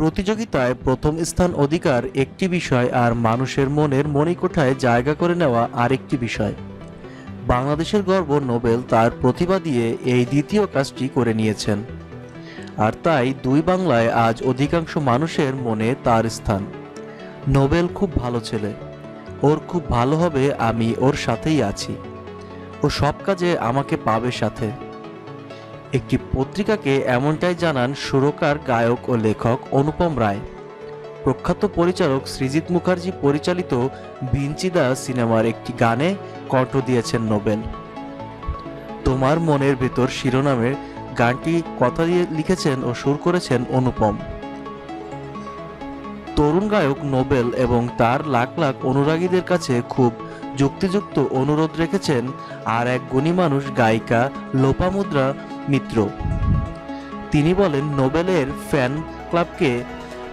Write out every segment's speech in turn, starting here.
প্রতিযোগিতায় প্রথম স্থান অধিকার একটি বিষয় আর মানুষের মনের মণিকোঠায় জায়গা করে নেওয়া আরেকটি বিষয়। বাংলাদেশের গর্ব নোবেল তার প্রতিভা দিয়ে এই দ্বিতীয় কাজটি করে নিয়েছেন। আর তাই দুই বাংলায় আজ অধিকাংশ মানুষের মনে তার স্থান। নোবেল খুব ভালো ছেলে। ওর খুব ভালো হবে, আমি ওর সাথেই আছি। ও সব কাজে আমাকে পাবে সাথে। একটি পত্রিকাকে এমনটাই জানান সুরকার, গায়ক ও লেখক অনুপম রায়। প্রখ্যাত পরিচালক সৃজিত মুখার্জি পরিচালিত ভিঞ্চিদা সিনেমার একটি গানে কণ্ঠ দিয়েছেন নোবেল। তোমার মনের ভেতর শিরোনামের গানটি কথা দিয়ে লিখেছেন ও সুর করেছেন অনুপম। তরুণ গায়ক নোবেল এবং তার লাখ লাখ অনুরাগীদের কাছে খুব যুক্তিযুক্ত অনুরোধ রেখেছেন আর এক গুণী মানুষ, গায়িকা লোপামুদ্রা মিত্র। তিনি বলেন, নোবেলের ফ্যান ক্লাবকে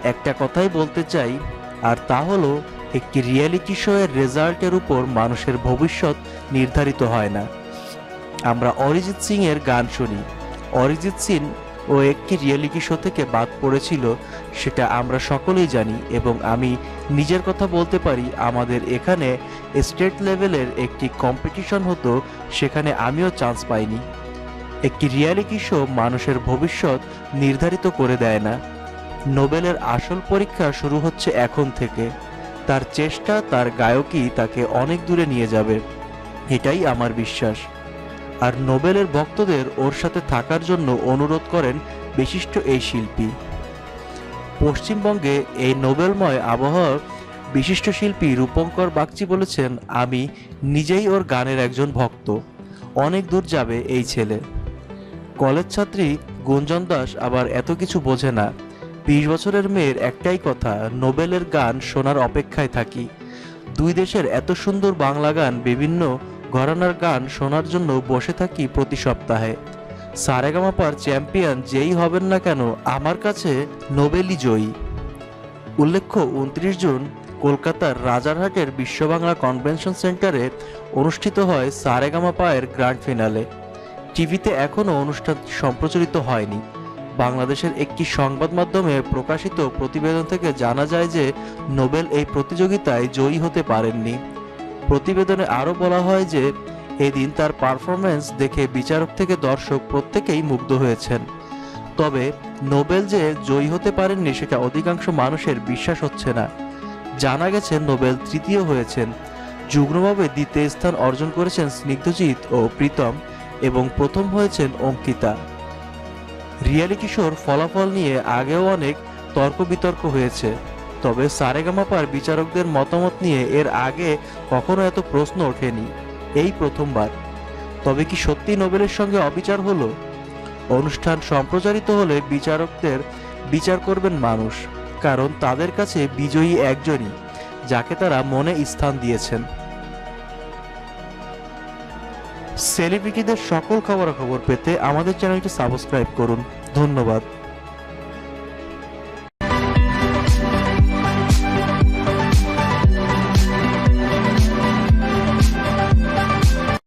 একটা কথাই বলতে চাই, আর তা হলো, একটি রিয়েলিটি শোয়ের রেজাল্টের উপর মানুষের ভবিষ্যৎ নির্ধারিত হয় না। আমরা অরিজিৎ সিং এর গান শুনি। অরিজিৎ সিং ও একটি রিয়েলিটি শো থেকে বাদ পড়েছিল সেটা আমরা সকলেই জানি এবং আমি নিজের কথা বলতে পারি, আমাদের এখানে স্টেট লেভেলের একটি কম্পিটিশন হতো, সেখানে আমিও চান্স পাইনি। একটি রিয়ালিটি শো মানুষের ভবিষ্যৎ নির্ধারিত করে দেয় না। নোবেলের আসল পরীক্ষা শুরু হচ্ছে এখন থেকে। তার চেষ্টা, তার গায়কই তাকে অনেক দূরে নিয়ে যাবে। এটাই আমার বিশ্বাস। আর নোবেলের ভক্তদের ওর সাথে থাকার জন্য অনুরোধ করেন বিশিষ্ট এই শিল্পী। পশ্চিমবঙ্গে এই নোবেলময় আবহাওয়ার বিশিষ্ট শিল্পী রূপঙ্কর বাগচি বলেছেন, আমি নিজেই ওর গানের একজন ভক্ত। অনেক দূর যাবে এই ছেলে। কলেজ ছাত্রী গুঞ্জন দাস আবার এত কিছু বোঝে না। বিশ বছরের মেয়ের একটাই কথা, নোবেলের গান শোনার অপেক্ষায় থাকি। দুই দেশের এত সুন্দর বাংলা গান বিভিন্ন ঘরানার গান শোনার জন্য বসে থাকি প্রতি সপ্তাহে। সারেগামাপার চ্যাম্পিয়ন যেই হবেন না কেন, আমার কাছে নোবেলই জয়ী। উল্লেখ্য, উনত্রিশ জুন কলকাতার রাজারহাটের বিশ্ববাংলা কনভেনশন সেন্টারে অনুষ্ঠিত হয় সারেগামাপায়ের গ্র্যান্ড ফিনালে। টিভিতে এখনও অনুষ্ঠান সম্প্রচারিত হয়নি। বাংলাদেশের একটি সংবাদ মাধ্যমে প্রকাশিত প্রতিবেদন থেকে জানা যায় যে, নোবেল এই প্রতিযোগিতায় জয়ী হতে পারেননি। প্রতিবেদনে আরও বলা হয় যে এদিন তার পারফরমেন্স দেখে বিচারক থেকে দর্শক প্রত্যেকেই মুগ্ধ হয়েছেন। তবে নোবেল যে জয়ী হতে পারেননি সেটা অধিকাংশ মানুষের বিশ্বাস হচ্ছে না। জানা গেছে, নোবেল তৃতীয় হয়েছেন। যুগ্মভাবে দ্বিতীয় স্থান অর্জন করেছেন স্নিগ্ধজিৎ ও প্রীতম এবং প্রথম হয়েছেন অঙ্কিতা। রিয়ালিটি শোর ফলাফল নিয়ে আগেও অনেক তর্ক বিতর্ক হয়েছে। তবে সারেগামাপার বিচারকদের মতামত নিয়ে এর আগে কখনো এত প্রশ্ন ওঠেনি। এই প্রথমবার। তবে কি সত্যি নোবেলের সঙ্গে অবিচার হলো? অনুষ্ঠান সম্প্রচারিত হলে বিচারকদের বিচার করবেন মানুষ, কারণ তাদের কাছে বিজয়ী একজনই, যাকে তারা মনে স্থান দিয়েছেন। সেলিব্রিটিদের সকল খবরাখবর পেতে আমাদের চ্যানেলটি সাবস্ক্রাইব করুন। ধন্যবাদ।